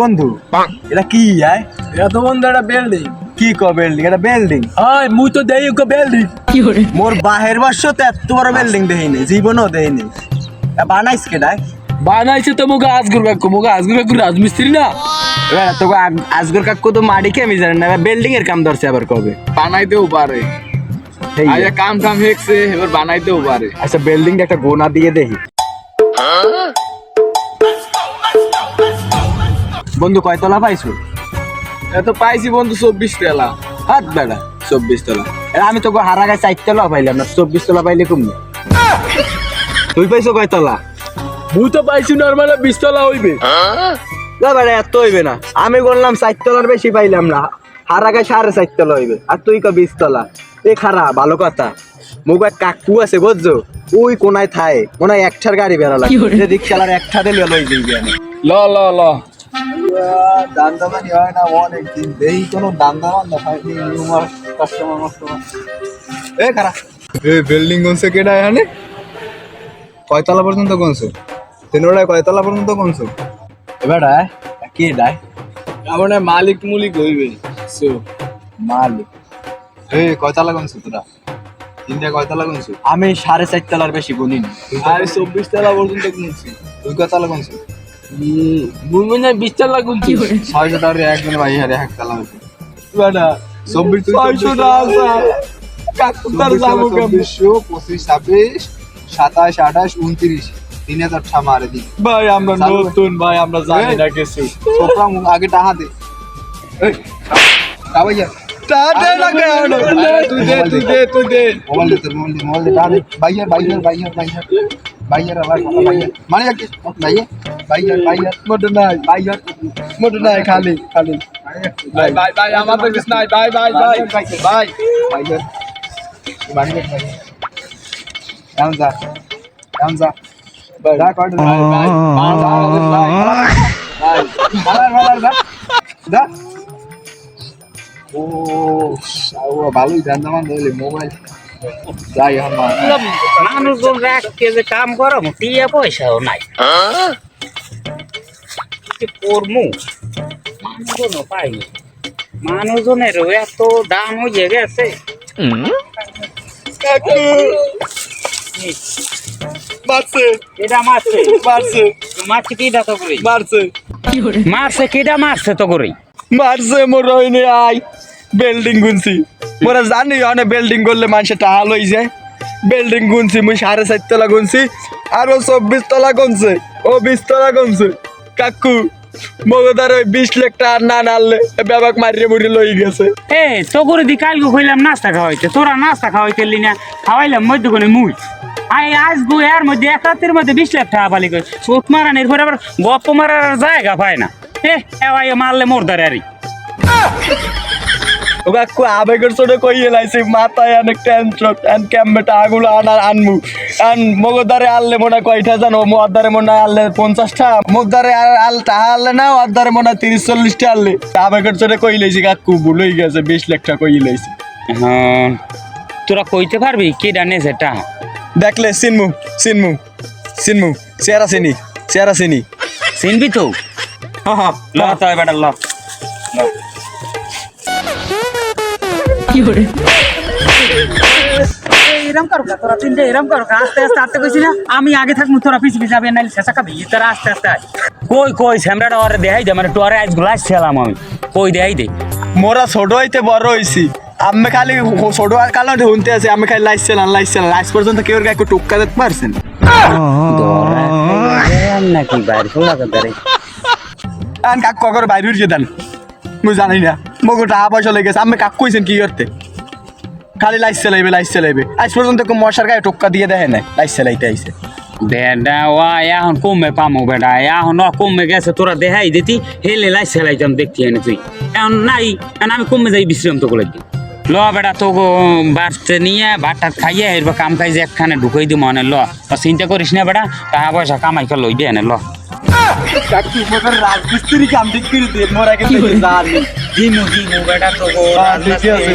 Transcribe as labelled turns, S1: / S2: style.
S1: বন্ধু? এটা কি আয়?
S2: এটা তো বন্ধু একটা বিল্ডিং
S1: কি ক বিল্ডিং এটা বিল্ডিং
S2: হয় মুই তো দেই ওকে বিল্ডিং কি হরে
S1: মোর বাহের বর্ষ তো এত বড় বিল্ডিং দেখিনি জীবনও দেখিনি বানাইস কেডায়
S2: বানাইছে তো মুখে আজগুর কাকু মুগা আজগুর কাকু রাজমিস্ত্রি না?
S1: এবার তো আজগর কাকু তো মাটি কে আমি জানি না বিল্ডিং এর কাম ধরছে আবার কবে?
S2: বানাইতেও পারে।
S1: এই
S2: আজ কাম কাম হেকছে এবার বানাইতেও পারে।
S1: আচ্ছা বিল্ডিং একটা গোনা দিয়ে দেখি। বন্ধু কয়তলা পাইছো?
S2: এত পাইছি বন্ধু চব্বিশ তলা।
S1: হাত বেড়া চব্বিশ তলা। আমি তো হারা গায়ে চার তলা পাইলাম না চব্বিশ তলা পাইলে কমবে। তুই পাইছো কয়তলা
S2: মুই তো পাইছি নর্মাল বিশ তলা হইবে।
S1: না বেড়া এত হইবে না। আমি বললাম চার তলার বেশি পাইলাম না। হারা গায়ে সাড়ে চার তলা হইবে। আর তুই ক বিশ তলা। এ খারা ভালো কথা। মুখ এক কাকু আছে বুঝছ? ওই কোনায় থায়। মনে হয় একটার গাড়ি বেড়ালা। যে রিক্সালার একটা দিলে লই আমি
S2: ল ল ল।
S1: দান দামানি হয় না অনেক দিন দেই কোনো দান দামান না আমার কাস্টমার মাস্টমার এ খারা
S3: এ বিল্ডিং কোনছে কেডা এখানে? কয়তলা পর্যন্ত কোনছে তিনোড়ায় কয়তলা পর্যন্ত কোনছে
S1: এবার কে ডায়
S2: আমার মালিক মুলিক হইবে সো
S1: মালিক।
S3: এ কয়তলা কোনছে তোরা? তিনটা কয়তলা কোনছে
S1: আমি সাড়ে চার তলার বেশি গুনিনি
S2: আর চব্বিশ তেলা পর্যন্ত কিনছি
S3: তুই কয়তলা কোনছে
S2: মুই মনে হয় বিশ তেলা কিনছি
S3: ছয়শো টাকা একজনে ভাই হারে এক তালা হইছে
S2: বেটা
S3: চব্বিশ
S2: ছয়শো টাকা কাকু তার যাব
S3: চব্বিশশো পঁচিশ ছাব্বিশ সাতাশ আঠাশ উনত্রিশ। তিন হাজার ঠামা আরে দিন।
S2: ভাই আমরা নতুন ভাই আমরা জানি না কিছু।
S3: ছোকরা আগে টাহা দে। এই, তা ভাইয়া
S2: টাটা না কেন? তুই দে তুই দে। তুই দে।
S3: মোবাইল দে মোবাইল দে মোবাইল দে টাহা দে। বাইয়ার বাইয়ার বাইয়ার বাইয়ার বাইয়ার মানে কি বাইয়ার বাইয়ার বাইয়ার
S2: মোটর নাই
S3: বাইয়ার
S2: মোটর নাই খালি খালি ভাই ভাই ভাই আমার তো কিছু নাই ভাই ভাই ভাই ভাই
S3: বাইয়ার বাইয়ার বাইয়ার এমন যা এমন যা যা কর দে
S2: ভাই ভাই ভাই ভাই
S3: ভালো ভালো যা যা ও ভালোই জানতাম মোবাইল
S4: মানুষজন রাখকে যে কাম করো টিয়া পয়সাও নাই। কি করমু? মানুষজনও পাইনি। মানুষজনেরও এত দাম হয়ে গেছে।
S2: মারছে।
S4: কেডা মারছে? তো করে
S2: মারছে। মোর আই বিল্ডিং গুনছি। মোরা জানি অনেক বিল্ডিং করলে মানুষের টাহা লই যায়। বিল্ডিং গুনছি, মুই সাড়ে চার তলা গুনছি, আর চব্বিশ তলা গুনছে, ও বিশ তলা গুনছে। কাকু, মগদার ওই বিশ লাখ টাকা না নাড়লে ব্যাবাক মারিয়ে মুড়ি লই গেছে।
S4: এ তো করে দি কালকে কইলাম নাস্তা খাওয়াইতে, তোরা নাস্তা খাওয়াইতে লি না, খাওয়াইলাম মধ্যখানে মুই। আই আজ গো এর মধ্যে, এক রাতের মধ্যে বিশ লাখ টাকা পালি কই। সুত মারানির পরে আবার গপ্প মারার জায়গা পায় না। এ এ মারলে মোর দারে আরি।
S2: কাকু আবেগের চোটে কইয়ে লাইছি মাথায় অনেক টেনশন এন ক্যাম্পেটা আগুলো আনার আনমু। এন মগদারে আনলে মনে হয় কয়টা জানো? মদারে মনে হয় আনলে পঞ্চাশটা মগদারে আল টাহা আনলে না অদারে মনে হয় তিরিশ চল্লিশটা আনলে আবেগের চোটে কই লাইছি কাকু ভুল হয়ে গেছে বিশ লাখ টাকা কই লাইছি।
S4: হ্যাঁ তোরা কইতে পারবি কে ডানে সেটা?
S2: দেখলে সিনমু সিনমু সিনমু চেহারা চিনি চেহারা চিনি।
S4: চিনবি তো? ল তো বেটা ল। এরম করো তোরা তিনটে এরম করো আস্তে আস্তে আস্তে কইছি না আমি আগে থাকব তোরা পিছিয়ে পিছিয়ে যাবে নাইলে শেষা খাবি তোরা আস্তে আস্তে আয় কই কই স্যামরাটা ওরে দেখাই দে মানে তোরে আজ গ্লাস ছিলাম আমি কই দেখাই দে
S2: মোরা ছোট হইতে বড় হইছি আমি খালি ছোট আর কালো ঢুনতে আছে আমি খালি লাইছিলাম লাইছিলাম লাইস পর্যন্ত কেউ গায়ে একটু টুক্কা দিতে পারছেন
S4: নাকি বাইরে
S2: আন কাক ককর বাইরে উঠে দেন মুই জানি না মগো টাকা পয়সা লেগে গেছে। আমি কাক কইছেন কি করতে? খালি লাইস চালাইবে লাইস চালাইবে। আজ পর্যন্ত কেউ মশার গায়ে টোক্কা দিয়ে দেখে নাই লাইস চালাইতে আইছে
S4: বেডা ওয়া এখন কমে পামো বেডা এখন অ কমে গেছে, তোরা দেখাই দিতি। হেলে লাই সেলাইতাম দেখতি এনে তুই। এখন নাই এখন আমি কমে যাই, বিশ্রাম তো করে দিই ল বেটা তো বাড়তে নিয়ে ভাতটা খাইয়ে এরপর কাম খাই যে একখানে ঢুকাই দিব ল। চিন্তা করিস না বেটা, টাকা পয়সা কামাই করে লইবে এনে, ল।
S2: রাজমিস্ত্রি কাম ঠিক করে দিয়ে মোরা কিন্তু জানি
S4: দিমু দিমু বেটা তো
S2: ঠিক আছে